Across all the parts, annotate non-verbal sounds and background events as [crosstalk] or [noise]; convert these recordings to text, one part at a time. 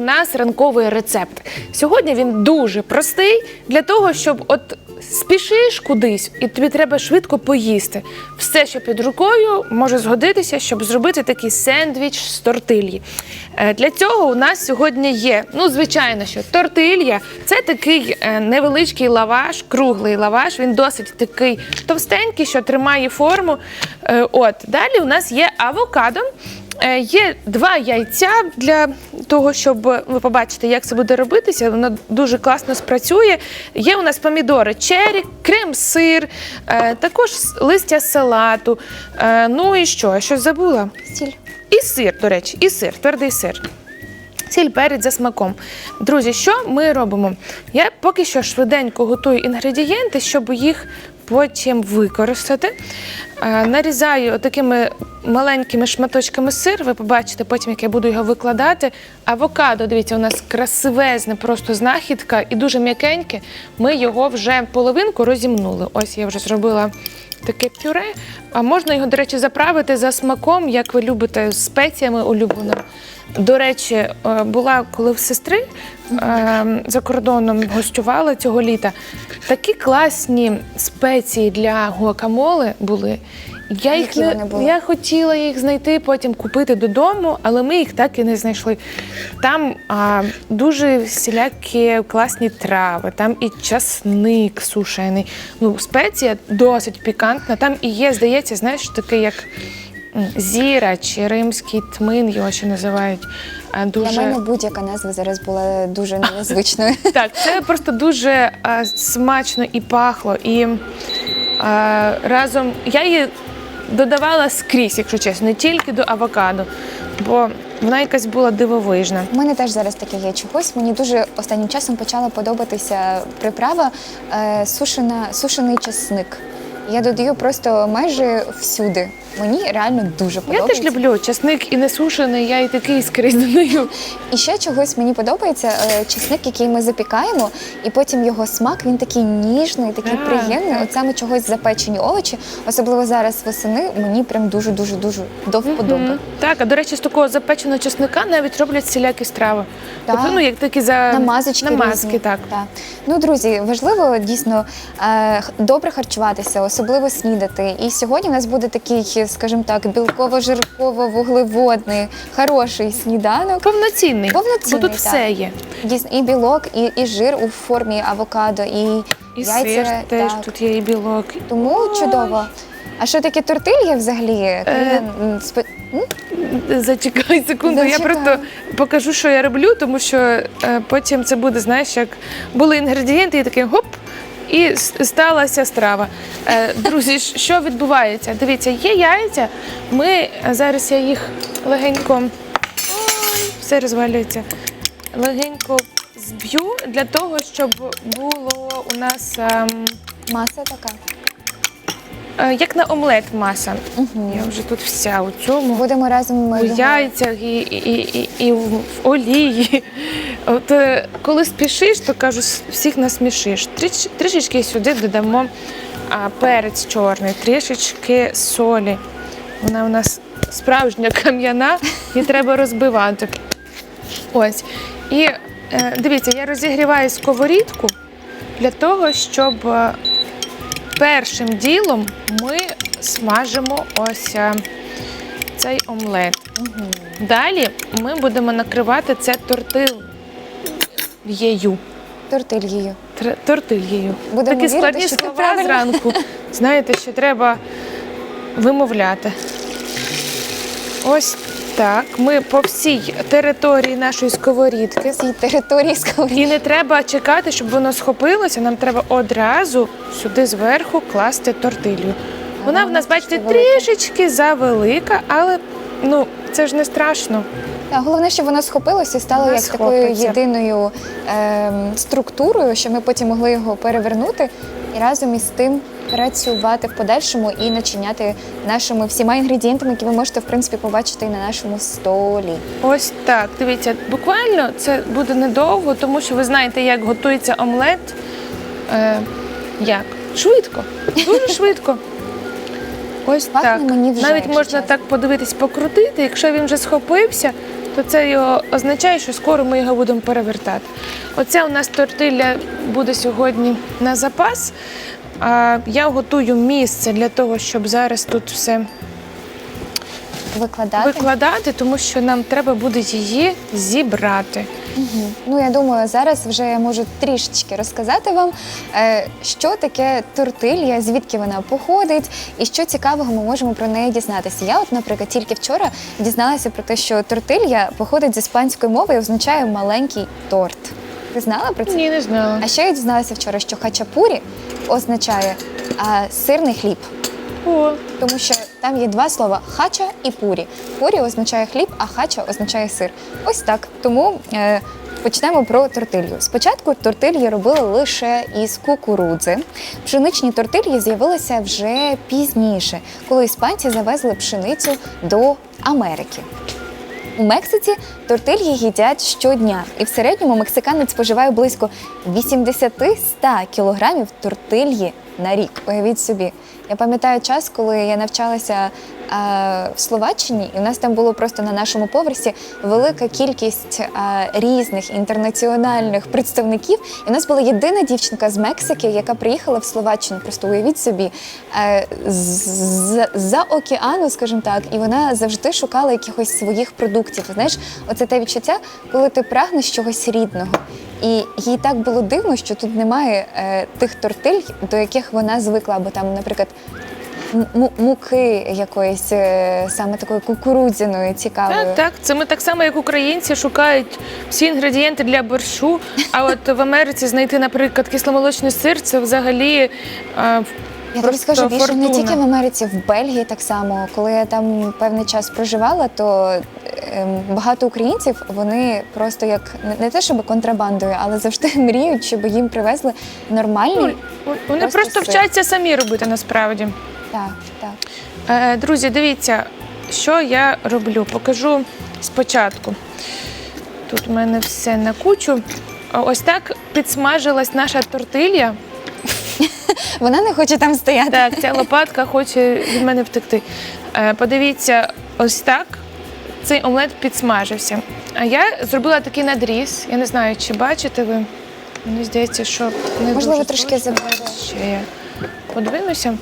У нас ранковий рецепт. Сьогодні він дуже простий для того, щоб от спішиш кудись, і тобі треба швидко поїсти. Все, що під рукою, може згодитися, щоб зробити такий сендвіч з тортильї. Е, Для цього у нас сьогодні є, ну, звичайно, що тортилья це такий е, невеличкий лаваш, круглий лаваш. Він досить такий товстенький, що тримає форму. Е, От далі у нас є авокадо. Е, Є два яйця для того, щоб ви побачите, як це буде робитися. Воно дуже класно спрацює. Є у нас помідори, чері, крем-сир, е, також листя салату. Е, Ну і що? Я щось забула? Стіль. І сир, до речі, і сир, твердий сир. Сіль перець за смаком. Друзі, що ми робимо? Я поки що швиденько готую інгредієнти, щоб їх потім використати. Нарізаю такими маленькими шматочками сир. Ви побачите потім, як я буду його викладати. Авокадо, дивіться, у нас красивезне, просто знахідка і дуже м'якеньке. Ми його вже половинку розімнули. Ось я вже зробила таке пюре. А можна його, до речі, заправити за смаком, як ви любите, спеціями улюбленими. До речі, е, була коли в сестри е, за кордоном гостювала цього літа. Такі класні спеції для гуакамоле були. Я їх Які не вони були? я хотіла їх знайти, потім купити додому, але ми їх так і не знайшли. Там а, дуже всілякі класні трави, там і часник сушений. Ну, спеція досить пікантна. Там і є, здається, знаєш, такий як м, зіра чи римський тмин, його ще називають. А, дуже... Для мене будь-яка назва зараз була дуже незвичною. [laughs] Так, це просто дуже а, смачно і пахло. І а, разом я її додавала скрізь, якщо чесно, не тільки до авокадо, бо вона якась була дивовижна. У мене теж зараз таке є чогось. Мені дуже останнім часом почала подобатися приправа е, сушена, сушений часник. Я додаю просто майже всюди. Мені реально дуже Я подобається. теж люблю часник і не сушений, я і такий скрізь додаю. І ще чогось мені подобається е, чесник, який ми запікаємо, і потім його смак він такий ніжний, такий Так, приємний. От саме чогось запечені овочі, особливо зараз восени, мені прям дуже дуже дуже до вподоби. Мгм. Так, а до речі, з такого запеченого чесника навіть роблять всілякі страви. Так. Тобто, ну, як такі за Намазочки намазки, так. Ну, друзі, важливо дійсно е, х- добре харчуватися, особливо снідати. І сьогодні у нас буде такий, скажімо так, білково-жирково-вуглеводний, хороший сніданок. Повноцінний. Повноцінний, Бо тут так. все є. Дійсно, і білок, і, і жир у формі авокадо, і, І яйця. сир теж так. тут є, і білок. Тому чудово. А що таке тортилья взагалі? М, спи- м? Зачекай секунду. Я Зачекаю. просто покажу, що я роблю, тому що е, потім це буде, знаєш, як були інгредієнти, і такий гоп. І сталася страва. Е, Друзі, що відбувається? Дивіться, є яйця. Ми е, зараз я їх легенько все розвалюється. Легенько зб'ю для того, щоб було у нас ем, Маса така. Е, як на омлет маса. Я вже тут вся у цьому. Будемо разом у його- яйцях і, і, і, і в в олії. От е, коли спішиш, то кажу, с- всіх насмішиш. Тріч, трішечки сюди додамо а, перець чорний, трішечки солі. Вона у нас справжня кам'яна, її треба розбивати. Ось. І е, дивіться, я розігріваю сковорідку для того, щоб е, першим ділом ми смажимо ось е, цей омлет. Далі ми будемо накривати це тортильєю. Тортильєю. Тр- Тортильєю. Будемо Такі вірити, складні що слова правильно. зранку. Знаєте, що треба вимовляти. Ось так. Ми по всій території нашої сковорідки. Цій території сковорідки. І не треба чекати, щоб воно схопилося. Нам треба одразу сюди зверху класти тортилью. Вона в нас, бачите, трішечки завелика, але ну це ж не страшно. Так, головне, щоб воно схопилося і стало як такою єдиною ем, структурою, що ми потім могли його перевернути і разом із тим працювати в подальшому і начиняти нашими всіма інгредієнтами, які ви можете в принципі побачити і на нашому столі. Ось так. Дивіться, буквально це буде недовго, тому що ви знаєте, як готується омлет. Е, як? Швидко. Дуже швидко. [laughs] Ось Пахне так. мені вже, Навіть якщо можна чесно. так подивитись, покрутити. Якщо він вже схопився, то то це його означає, що скоро ми його будемо перевертати. Оце у нас тортилля буде сьогодні на запас. А я готую місце для того, щоб зараз тут все Викладати. викладати, тому що нам треба буде її зібрати. Мгм. Ну, я думаю, зараз вже я можу трішечки розказати вам, е, що таке тортилья, звідки вона походить, і що цікавого ми можемо про неї дізнатися. Я, от, наприклад, тільки вчора дізналася про те, що тортилья походить з іспанської мови і означає маленький торт. Ти знала про це? Ні, не знала. А ще я дізналася вчора, що хачапурі означає а, сирний хліб. О, Тому що там є два слова хача і пурі. Пурі означає хліб, а хача означає сир. Ось так. Тому е, почнемо про тортилью. Спочатку тортильї робили лише із кукурудзи. Пшеничні тортильї з'явилися вже пізніше, коли іспанці завезли пшеницю до Америки. У Мексиці тортильї їдять щодня, і в середньому мексиканець споживає близько 80-100 кілограмів тортильї на рік. Уявіть собі. Я пам'ятаю час, коли я навчалася е, в Словаччині, і в нас там було просто на нашому поверсі велика кількість е, різних інтернаціональних представників. І в нас була єдина дівчинка з Мексики, яка приїхала в Словаччину. Просто уявіть собі е, з-за океану, скажімо так, і вона завжди шукала якихось своїх продуктів. Знаєш, оце те відчуття, коли ти прагнеш чогось рідного. І їй так було дивно, що тут немає е, тих тортиль, до яких вона звикла, або там, наприклад, муки якоїсь е, саме такої кукурудзяної, цікавої. Так, так. Це ми так само, як українці, шукають всі інгредієнти для борщу. А от в Америці знайти, наприклад, кисломолочний сир це взагалі. а, Я тобі скажу більше не тільки в Америці, в Бельгії так само. Коли я там певний час проживала, то ем, багато українців вони просто як не- те, щоб контрабандою, але завжди [laughs] мріють, щоб їм привезли нормальний. Ну, Вони Просто просто, вчаться самі робити насправді. Так, так. Е, Друзі, дивіться, що я роблю. Покажу спочатку. Тут у мене все на кучу. Ось так підсмажилась наша тортилья. Вона не хоче там стояти. Так, ця лопатка хоче від мене втекти. Е, Подивіться, ось так цей омлет підсмажився. А я зробила такий надріз. Я не знаю, чи бачите ви. Мені здається, що не Можливо, дуже трошки забере. Ще я подивимося.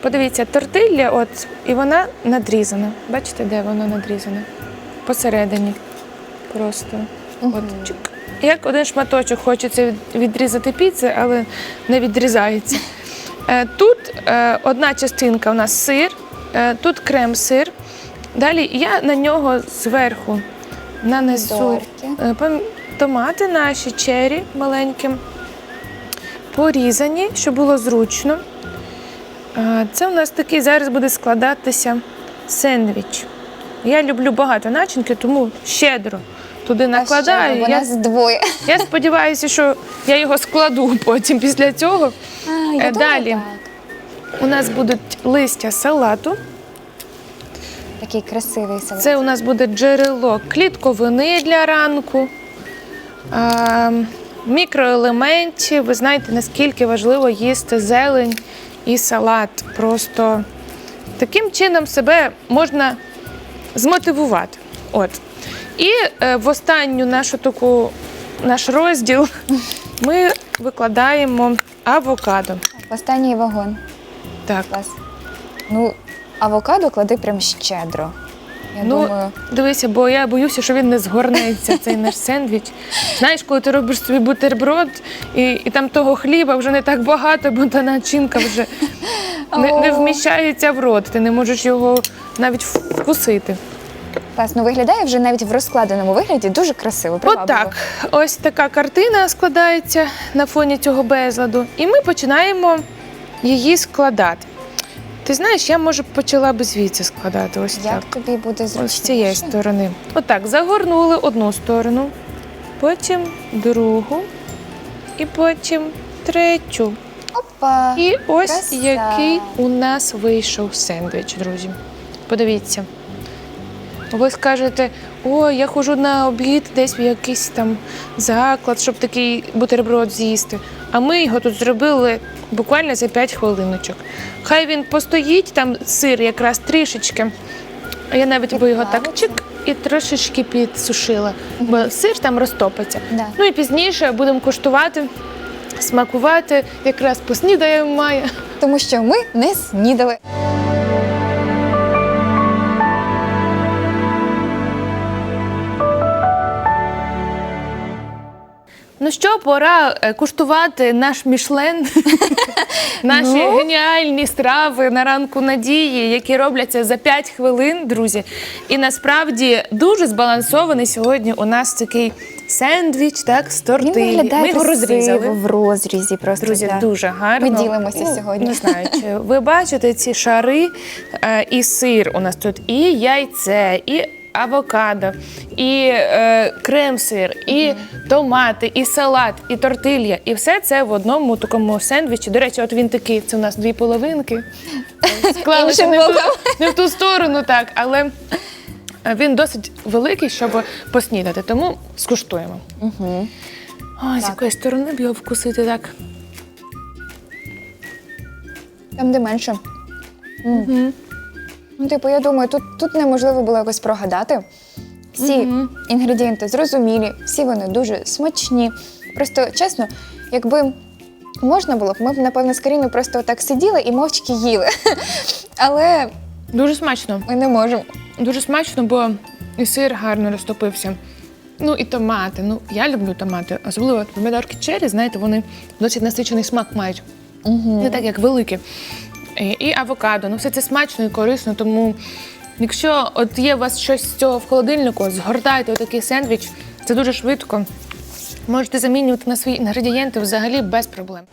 Подивіться, тортилля, от, і вона надрізана. Бачите, де вона надрізана? Посередині. Просто. От, чик. Як один шматочок хочеться відрізати піци, але не відрізається. Е, Тут е, одна частинка у нас сир, е, тут крем-сир. Далі я на нього зверху нанесу томати наші чері маленькі, порізані, щоб було зручно. Це у нас такий зараз буде складатися сендвіч. Я люблю багато начинки, тому щедро туди накладаю. А ще Я, Вона здвоє. я сподіваюся, що я його складу [laughs] потім після цього. А, я Е, далі. так. У нас будуть листя салату. Такий красивий салат. Це у нас буде джерело клітковини для ранку, мікроелементів. Ви знаєте, наскільки важливо їсти зелень і салат. Просто таким чином себе можна змотивувати. От. І е, в останню нашу таку наш розділ [laughs] ми викладаємо авокадо. Останній вагон. Так. Клас. Ну, авокадо клади прям щедро. Я ну, думаю, дивися, бо я боюся, що він не згорнеться, цей наш сендвіч. Знаєш, коли ти робиш собі бутерброд, і, і там того хліба вже не так багато, бо та начинка вже [laughs] не, не вміщається в рот. Ти не можеш його навіть вкусити. Клас. Ну, виглядає вже навіть в розкладеному вигляді дуже красиво. От так, ось така картина складається на фоні цього безладу. І ми починаємо її складати. Ти знаєш, я може почала би звідси складати. Ось Як так. тобі буде зручно? Ось з цієї сторони. Отак, загорнули одну сторону, потім другу, і потім третю. Опа! І ось Краса. який у нас вийшов сендвіч, друзі. Подивіться. Ви скажете, о, я ходжу на обід десь в якийсь там заклад, щоб такий бутерброд з'їсти. А ми його тут зробили буквально за 5 хвилиночок. Хай він постоїть, там сир якраз трішечки. А я навіть би його так чик і трошечки підсушила, бо сир там розтопиться. Да. Ну і пізніше будемо куштувати, смакувати, якраз поснідаємо має. Тому що ми не снідали. Ну що, пора е, куштувати наш мішлен, [laughs] наші Ну? геніальні страви на ранку надії, які робляться за 5 хвилин, друзі. І насправді дуже збалансований сьогодні у нас такий сендвіч, так, з Він тортилі. виглядає Ми його красиво, розрізали. в розрізі просто. Друзі, да. дуже гарно. Ми ділимося Ну, сьогодні. Не знаю, чи ви бачите ці шари е, і сир у нас тут, і яйце, і авокадо, і е, крем-сир, і томати, і салат, і тортилья. І все це в одному такому сендвічі. До речі, от він такий, це у нас дві половинки. Склалися не, не в ту сторону, так, але він досить великий, щоб поснідати. Тому скуштуємо. Угу. Ой, з якої сторони б його вкусити так. Там, де менше. М. Ну, типу, я думаю, тут, тут неможливо було якось прогадати. Всі інгредієнти зрозумілі, всі вони дуже смачні. Просто чесно, якби можна було б, ми б, напевно, з Каріною просто отак сиділи і мовчки їли. [laughs] Але Дуже смачно. ми не можемо. Дуже смачно, бо і сир гарно розтопився. Ну і томати. Ну, я люблю томати. Особливо помідорки черрі, знаєте, вони досить насичений смак мають. Не так, як великі. І, і авокадо. Ну, все це смачно і корисно. Тому, якщо от є у вас щось з цього в холодильнику, згортайте отакий сендвіч. Це дуже швидко. Можете замінювати на свої інгредієнти взагалі без проблем.